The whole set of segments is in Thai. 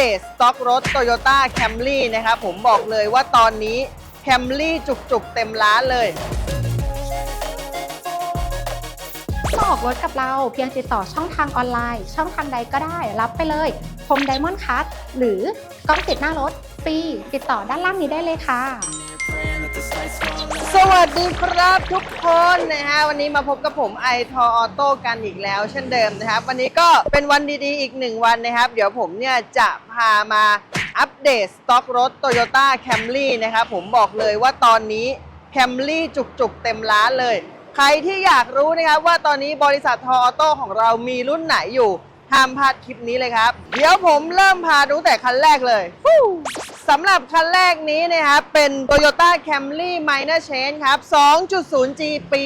เดตสต็อกรถ Toyota Camry นะครับผมบอกเลยว่าตอนนี้ Camry จุกๆ เต็มร้านเลยมาออกรถกับเราเพียงติดต่อช่องทางออนไลน์ ช่องทางใดก็ได้ รับไปเลยพรมไดมอนด์คัทหรือกล้องติดหน้ารถฟรีติดต่อด้านล่างนี้ได้เลยค่ะ สวัสดีครับทุกคนนะฮะวันนี้มาพบกับผมไอทอออโต้กันอีกแล้ว เช่นเดิมนะครับ วันนี้ก็เป็นวันดีๆ อีกหนึ่งวันนะครับ เดี๋ยวผมเนี่ยจะพามาอัปเดตสต็อกรถ Toyota Camry นะครับผมบอกเลยว่าตอนนี้ Camry จุกๆ เต็มร้านเลย ใครที่อยากรู้นะครับว่าตอนนี้บริษัททอออโต้ของเรามีรุ่นไหนอยู่ห้ามพลาดคลิปนี้เลยครับ เดี๋ยวผมเริ่มพาดูแต่คันแรกเลย สำหรับคันแรกนี้นะครับเป็น Toyota Camry Minor Change ครับ 2.0G ปี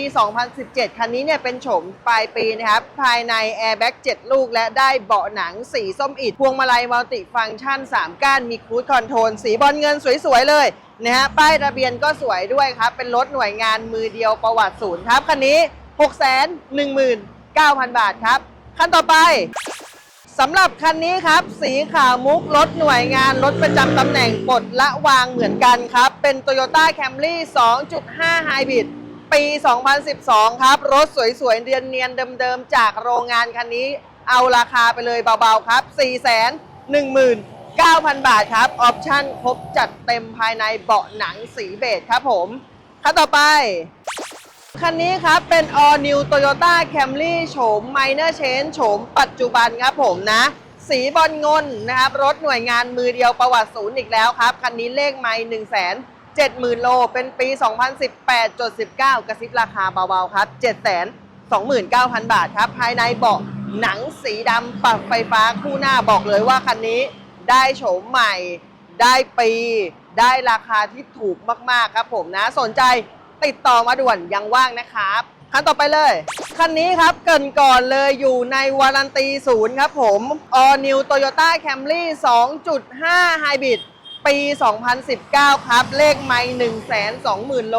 2017 คันนี้เนี่ยเป็นโฉมปลายปีนะครับ ภายใน Airbag 7 ลูก และได้เบาะหนังสีส้มอิดพวงมาลัยมัลติฟังก์ชัน 3 ก้าน มีครูดคอนโทรล สีบอลเงินสวย ๆ เลยนะฮะป้ายทะเบียนก็สวยด้วยครับ เป็นรถหน่วยงานมือเดียวประวัติศูนย์ครับ คันนี้ 619,000 บาทครับ คันต่อไป สำหรับคันนี้ครับ สีขาวมุกรถหน่วยงานรถประจำตำแหน่งปลดละวางเหมือนกันครับ เป็น Toyota Camry 2.5 Hybrid ปี 2012 ครับ รถสวยๆเรียนเนียนเดิมๆ จากโรงงานคันนี้ เอาราคาไปเลยเบาๆ ครับ 419,000 บาทครับ ออปชั่นครบจัดเต็มภายในเบาะหนังสีเบจครับผมคันต่อไป คันนี้ครับ เป็น All New Toyota Camry โฉม Minor Change โฉมปัจจุบันครับผมนะ สีบอลงนนะครับ รถหน่วยงานมือเดียวประวัติศูนย์อีกแล้วครับ คันนี้เลขไม่1 7 0 0 0 0 โล เป็นปี 2018.19 กระซิบราคาเบาๆครับ 729,000 บาทครับ ภายในเบาะหนังสีดำปรับไฟฟ้าคู่หน้าบอกเลยว่าคันนี้ได้โฉมใหม่ ได้ปี ได้ราคาที่ถูกมากๆครับผมนะ สนใจ ติดต่อมาด่วนยังว่างนะครับคันต่อไปเลย คันนี้ครับเกินก่อนเลยอยู่ในวารันตีศูนย์ครับผม All New Toyota Camry 2.5 Hybrid ปี 2019 ครับ เลขไม่120,000 โล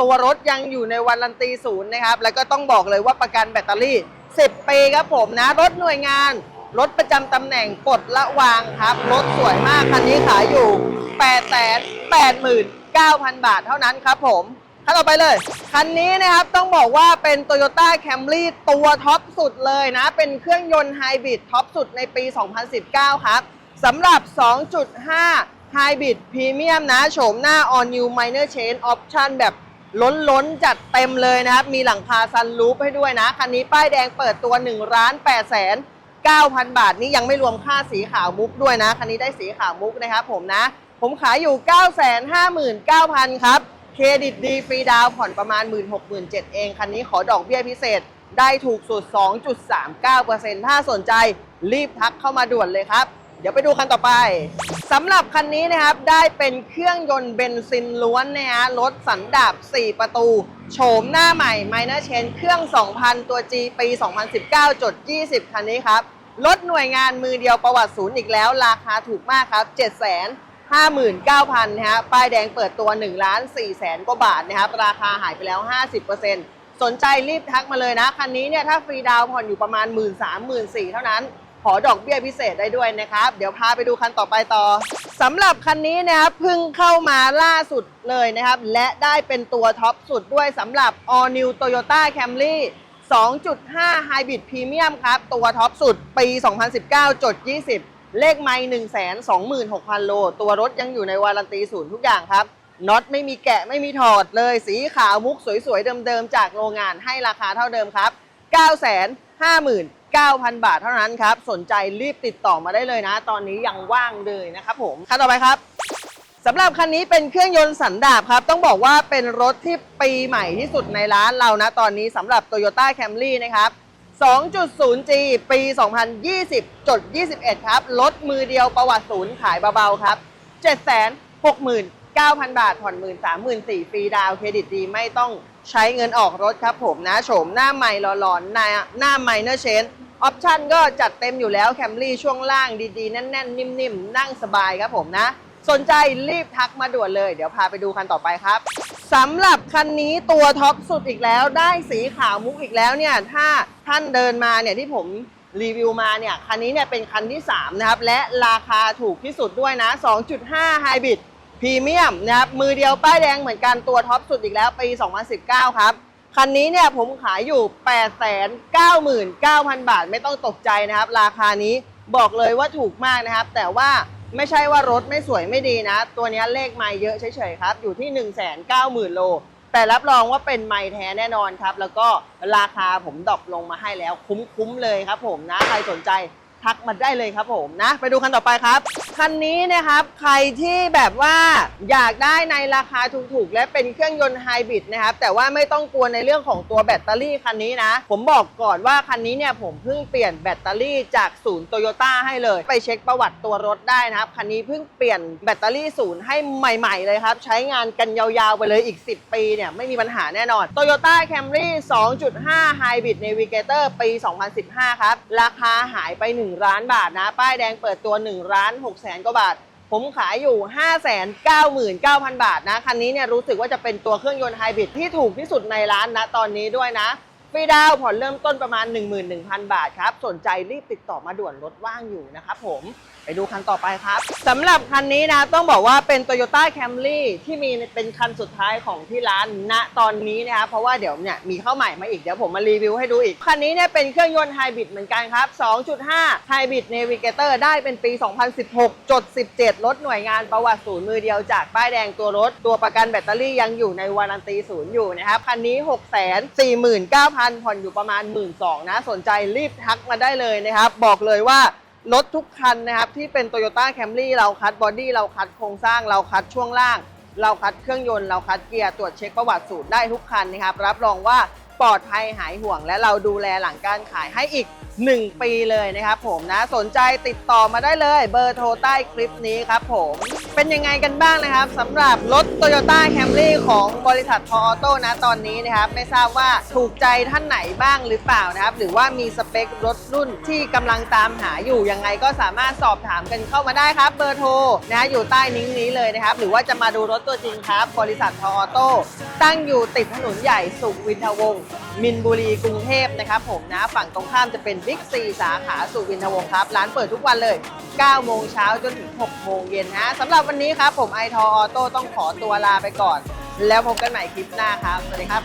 ตัวรถยังอยู่ในวารันตีศูนย์นะครับ แล้วก็ต้องบอกเลยว่าประกันแบตเตอรี่ 10 ปีครับผมนะ รถหน่วยงาน รถประจำตำแหน่งปลดละวางครับ รถสวยมาก คันนี้ขายอยู่ 889,000 บาทเท่านั้นครับผม คันต่อไปเลย คันนี้นะครับต้องบอกว่าเป็น Toyota Camry ตัวท็อปสุดเลยนะ เป็นเครื่องยนต์ไฮบริดท็อปสุดในปี 2019 ครับสำหรับ 2.5 Hybrid Premium นะโฉมหน้า All New Minor Change Option แบบล้นๆจัดเต็มเลยนะครับ มีหลังคาซันรูฟให้ด้วยนะ คันนี้ป้ายแดงเปิดตัว1ล้าน8แสน9,000 บาท นี่ยังไม่รวมค่าสีขาวมุกด้วยนะ คันนี้ได้สีขาวมุกนะครับผมนะ ผมขายอยู่ 959,000 ครับ เครดิตดีฟรีดาวผ่อนประมาณ 1 6 0 0 0 7เอง คันนี้ขอดอกเบี้ยพิเศษได้ถูกสุด 2.39%ถ้าสนใจรีบทักเข้ามาด่วนเลยครับ เดี๋ยวไปดูคันต่อไปสำหรับคันนี้นะครับ ได้เป็นเครื่องยนต์เบนซินล้วนนะฮะรถสันดาป4ประตู โฉมหน้าใหม่ Minor c h a n เครื่อง 2,000 ตัว G ปี 2019จด20 คันนี้ครับ รถหน่วยงานมือเดียวประวัติศูนย์อีกแล้ว ราคาถูกมากครับ7 5 9 0 0 0นะฮะ ป้ายแดงเปิดตัว1ล้าน4แสนกว่าบาทนะครับ ราคาหายไปแล้ว 50%สนใจรีบทักมาเลยนะ คันนี้เนี่ยถ้าฟรีดาวผ่อนอยู่ประมาณ 1 3 0 0 0 1 4 0 0เท่านั้น ขอดอกเบี้ยพิเศษได้ด้วยนะครับ เดี๋ยวพาไปดูคันต่อไปต่อสำหรับคันนี้นะครับเพิ่งเข้ามาล่าสุดเลยนะครับ และได้เป็นตัวท็อปสุดด้วยสำหรับ All New Toyota Camry 2.5 Hybrid Premium ครับ ตัวท็อปสุดปี 2019จด20 เลขไม่1 2 6 0 0 0โล ตัวรถยังอยู่ในวารันตีศูนย์ทุกอย่างครับน็อตไม่มีแกะไม่มีถอดเลย สีขาวมุกสวยๆ เดิมๆ จากโรงงานให้ราคาเท่าเดิมครับ 959,000 บาทเท่านั้นครับ สนใจรีบติดต่อมาได้เลยนะ ตอนนี้ยังว่างเลยนะครับผมคันต่อไปครับสำหรับคันนี้เป็นเครื่องยนต์สันดาปครับ ต้องบอกว่าเป็นรถที่ปีใหม่ที่สุดในร้านเรานะตอนนี้สำหรับ Toyota Camry นะครับ 2.0G ปี 2020จด21 ครับรถมือเดียวประวัติศูนย์ขายเบา ๆ ครับ 769,000 บาท ผ่อน 13,400ฟรีดาวเครดิตดีไม่ต้องใช้เงินออกรถครับผมนะ โฉมหน้าใหม่หล่อๆหน้าหน้าใหม่เนอร์เชนออปชั่นก็จัดเต็มอยู่แล้วแคมรี่ช่วงล่างดีๆ แน่น ๆ นิ่มๆ นั่งสบายครับผมนะ สนใจรีบทักมาด่วนเลย เดี๋ยวพาไปดูคันต่อไปครับสำหรับคันนี้ตัวท็อปสุดอีกแล้วได้สีขาวมุกอีกแล้วเนี่ย ถ้า ท่านเดินมาเนี่ยที่ผมรีวิวมาเนี่ยคันนี้เนี่ยเป็นคันที่ 3 นะครับ และราคาถูกที่สุดด้วยนะ 2.5 Hybrid พรีเมียมนะครับ มือเดียวป้ายแดงเหมือนกันตัวท็อปสุดอีกแล้ว ปี 2019 ครับ คันนี้เนี่ยผมขายอยู่ 899,000 บาท ไม่ต้องตกใจนะครับ ราคานี้บอกเลยว่าถูกมากนะครับ แต่ว่าไม่ใช่ว่ารถไม่สวยไม่ดีนะ ตัวนี้เลขไม่เยอะเฉยๆครับ อยู่ที่ 190,000 โล แต่รับรองว่าเป็นไม้แท้แน่นอนครับ แล้วก็ราคาผมดรอปลงมาให้แล้วคุ้มๆเลยครับผมนะใครสนใจ ทักมาได้เลยครับผมนะ ไปดูคันต่อไปครับ คันนี้นะครับใครที่แบบว่าอยากได้ในราคาถูกๆ และเป็นเครื่องยนต์ไฮบริดนะครับ แต่ว่าไม่ต้องกลัวในเรื่องของตัวแบตเตอรี่คันนี้นะ ผมบอกก่อนว่าคันนี้เนี่ยผมเพิ่งเปลี่ยนแบตเตอรี่จากศูนย์โตโยต้าให้เลย ไปเช็คประวัติตัวรถได้นะครับ คันนี้เพิ่งเปลี่ยนแบตเตอรี่ศูนย์ให้ใหม่ๆเลยครับ ใช้งานกันยาวๆไปเลยอีก 10 ปีเนี่ยไม่มีปัญหาแน่นอน Toyota Camry 2.5 Hybrid Navigator ปี 2015 ครับ ราคาหายไป 1ล้านบาทนะ ป้ายแดงเปิดตัว1ล้าน6แสนกว่าบาท ผมขายอยู่ 599,000 บาทนะ คันนี้เนี่ยรู้สึกว่าจะเป็นตัวเครื่องยนต์ไฮบริดที่ถูกที่สุดในร้านนะตอนนี้ด้วยนะฟรีดาวผ่อนเริ่มต้นประมาณ 11,000 บาทครับ สนใจรีบติดต่อมาด่วนรถว่างอยู่นะครับผม ไปดูคันต่อไปครับสำหรับคันนี้นะต้องบอกว่าเป็น Toyota Camry ที่มีเป็นคันสุดท้ายของที่ร้านณตอนนี้นะครับเพราะว่าเดี๋ยวเนี่ยมีเข้าใหม่มาอีกเดี๋ยวผมมารีวิวให้ดูอีก คันนี้เนี่ยเป็นเครื่องยนต์ไฮบริดเหมือนกันครับ 2.5 Hybrid Navigator ได้เป็นปี 2016 จด 17 รถหน่วยงานประวัติศูนย์มือเดียวจากป้ายแดงตัวรถ ตัวประกันแบตเตอรี่ยังอยู่ในวารันตีศูนย์อยู่นะครับคันนี้ 649,000ผ่อนอยู่ประมาณ 1 2ื่นนะสนใจรีบทักมาได้เลยนะครับบอกเลยว่า รถทุกคันนะครับที่เป็น Toyota Camry เราคัดบอดี้เราคัดโครงสร้างเราคัดช่วงล่าง เราคัดเครื่องยนต์เราคัดเกียร์ตรวจเช็คประวัติสูตรได้ทุกคันนะครับรับรองว่าปลอดภัยหายห่วง และเราดูแลหลังการขายให้อีก 1 ปีเลยนะครับผมนะสนใจติดต่อมาได้เลย เบอร์โทรใต้คลิปนี้ครับผม เป็นยังไงกันบ้างนะครับสำหรับรถ Toyota Camry ของบริษัททออโต้นะตอนนี้นะครับ ไม่ทราบว่าถูกใจท่านไหนบ้างหรือเปล่านะครับ หรือว่ามีสเปครถรุ่นที่กำลังตามหาอยู่ยังไงก็สามารถสอบถามกันเข้ามาได้ครับ เบอร์โทรนะอยู่ใต้นิ้งนี้เลยนะครับ หรือว่าจะมาดูรถตัวจริงครับ บริษัททออโต้ตั้งอยู่ติดถนนใหญ่สุขวินทวงศ์มินบุรีกรุงเทพนะครับผมนะฝั่งตรงข้ามจะเป็นบิ๊กซีสาขาสุวินทวงศ์ครับร้านเปิดทุกวันเลย9โมงเช้าจนถึง6โมงเย็นนะสำหรับวันนี้ครับผมไอทอออโต้ต้องขอตัวลาไปก่อน แล้วพบกันใหม่คลิปหน้าครับ สวัสดีครับ